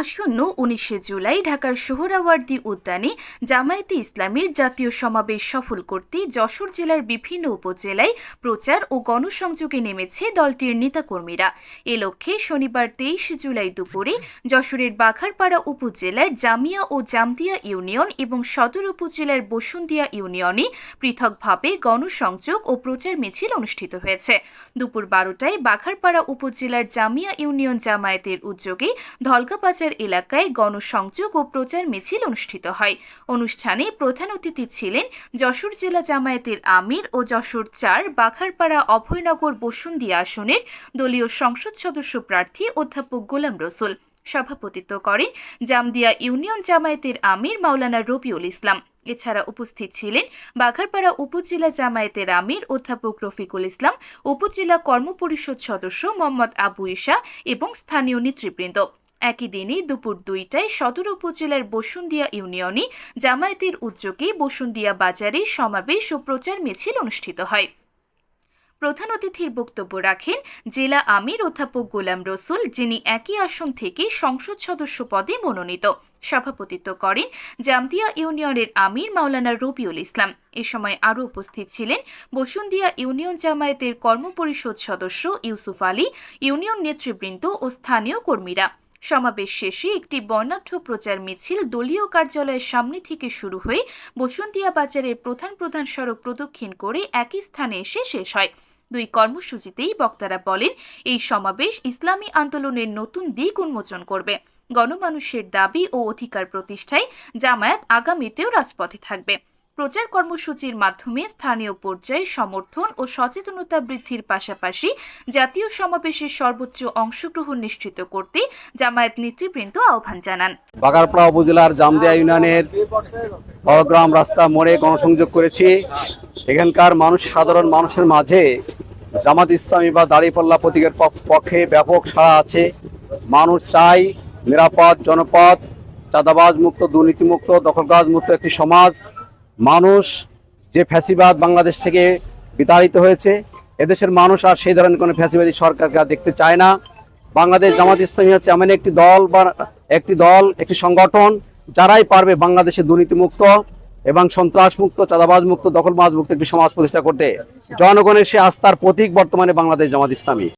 আসন্ন উনিশে জুলাই ঢাকার সোহরাওয়ার্দী উদ্যানে জামায়াতে ইসলামীর জাতীয় সমাবেশ সফল করতে যশোর জেলার বিভিন্ন উপজেলায় প্রচার ও গণসংযোগে নেমেছে দলটির নেতাকর্মীরা। এ লক্ষ্যে শনিবার তেইশে জুলাই দুপুরে যশোরের বাঘারপাড়া উপজেলার জামিয়া ও জামদিয়া ইউনিয়ন এবং সদর উপজেলার বসুন্দিয়া ইউনিয়নে পৃথকভাবে গণসংযোগ ও প্রচার মিছিল অনুষ্ঠিত হয়েছে। দুপুর বারোটায় বাঘারপাড়া উপজেলার জামিয়া ইউনিয়ন জামায়াতের উদ্যোগে ধলকাবাজার এলাকায় গণসংযোগ ও প্রচার মিছিল অনুষ্ঠিত হয়। অনুষ্ঠানে প্রধান অতিথি ছিলেন যশোর জেলা জামায়াতের আমির ও যশোর চার বাঘারপাড়া অভয়নগর বসুন্দিয়া আসনের দলীয় সংসদ সদস্য প্রার্থী অধ্যাপক গোলাম রসুল। সভাপতিত্ব করেন জামদিয়া ইউনিয়ন জামায়াতের আমির মাওলানা রবিউল ইসলাম। এছাড়া উপস্থিত ছিলেন বাঘারপাড়া উপজেলা জামায়াতের আমির অধ্যাপক রফিকুল ইসলাম, উপজেলা কর্মপরিষদ সদস্য মোহাম্মদ আবু ইসা এবং স্থানীয় নেতৃবৃন্দ। একই দিনে দুপুর দুইটায় সদর উপজেলার বসুন্দিয়া ইউনিয়নে জামায়াতের উদ্যোগে বসুন্দিয়া বাজারে সমাবেশ ও প্রচার মিছিল অনুষ্ঠিত হয়। প্রধান অতিথির বক্তব্য রাখেন জেলা আমির অধ্যাপক গোলাম রসুল, যিনি একই আসন থেকে সংসদ সদস্য পদে মনোনীত। সভাপতিত্ব করেন জামদিয়া ইউনিয়নের আমির মাওলানা রবিউল ইসলাম। এ সময় আরও উপস্থিত ছিলেন বসুন্দিয়া ইউনিয়ন জামায়াতের কর্মপরিষদ সদস্য ইউসুফ আলী, ইউনিয়ন নেতৃবৃন্দ ও স্থানীয় কর্মীরা। সমাবেশ শেষে একটি বর্ণাঢ্য প্রচার মিছিল দলীয় কার্যালয়ের সামনে থেকে শুরু হয়ে বসুন্তিয়া বাজারের প্রধান প্রধান সড়ক প্রদক্ষিণ করে একই স্থানে এসে শেষ হয়। দুই কর্মসূচিতেই বক্তারা বলেন, এই সমাবেশ ইসলামী আন্দোলনের নতুন দিক উন্মোচন করবে। গণমানুষের দাবি ও অধিকার প্রতিষ্ঠায় জামায়াত আগামীতেও রাজপথে থাকবে। প্রচার কর্মসূচির মাধ্যমে স্থানীয় পর্যায়ে সমর্থন ও সচেতনতা বৃদ্ধির পাশাপাশি জাতীয় সমাবেশের সর্বোচ্চ অংশগ্রহণ নিশ্চিত করতে জামায়াত নেতৃবৃন্দ আহ্বান জানান। বাগারপাড়া উপজেলার জামদিয়া ইউনিয়নের বড়গ্রাম রাস্তা মোড়ে গণসংযোগ করেছি। এখানকার মানুষ, সাধারণ মানুষের মাঝে জামাত ইসলামী বা দাঁড়িপাল্লা প্রতীকের পক- পক্ষে ব্যাপক সাড়া আছে। মানুষ চাই নিরাপদ, জনপদ চাঁদাবাজ মুক্ত দুর্নীতিমুক্ত দখলবাজ মুক্ত একটি সমাজ। মানুষ যে ফ্যাসিবাদ বাংলাদেশ থেকে বিতাড়িত হয়েছে, এদেশের মানুষ আর সেই ধরনের কোনো ফ্যাসিবাদী সরকারকে দেখতে চায় না। বাংলাদেশ জামাত ইসলামী হচ্ছে এমন একটি দল বা একটি দল, একটি সংগঠন, যারাই পারবে বাংলাদেশে দুর্নীতিমুক্ত এবং সন্ত্রাস মুক্ত চাঁদাবাজ মুক্ত দখলবাজ মুক্ত একটি সমাজ প্রতিষ্ঠা করতে। জনগণের সে আস্থার প্রতীক বর্তমানে বাংলাদেশ জামাত ইসলামী।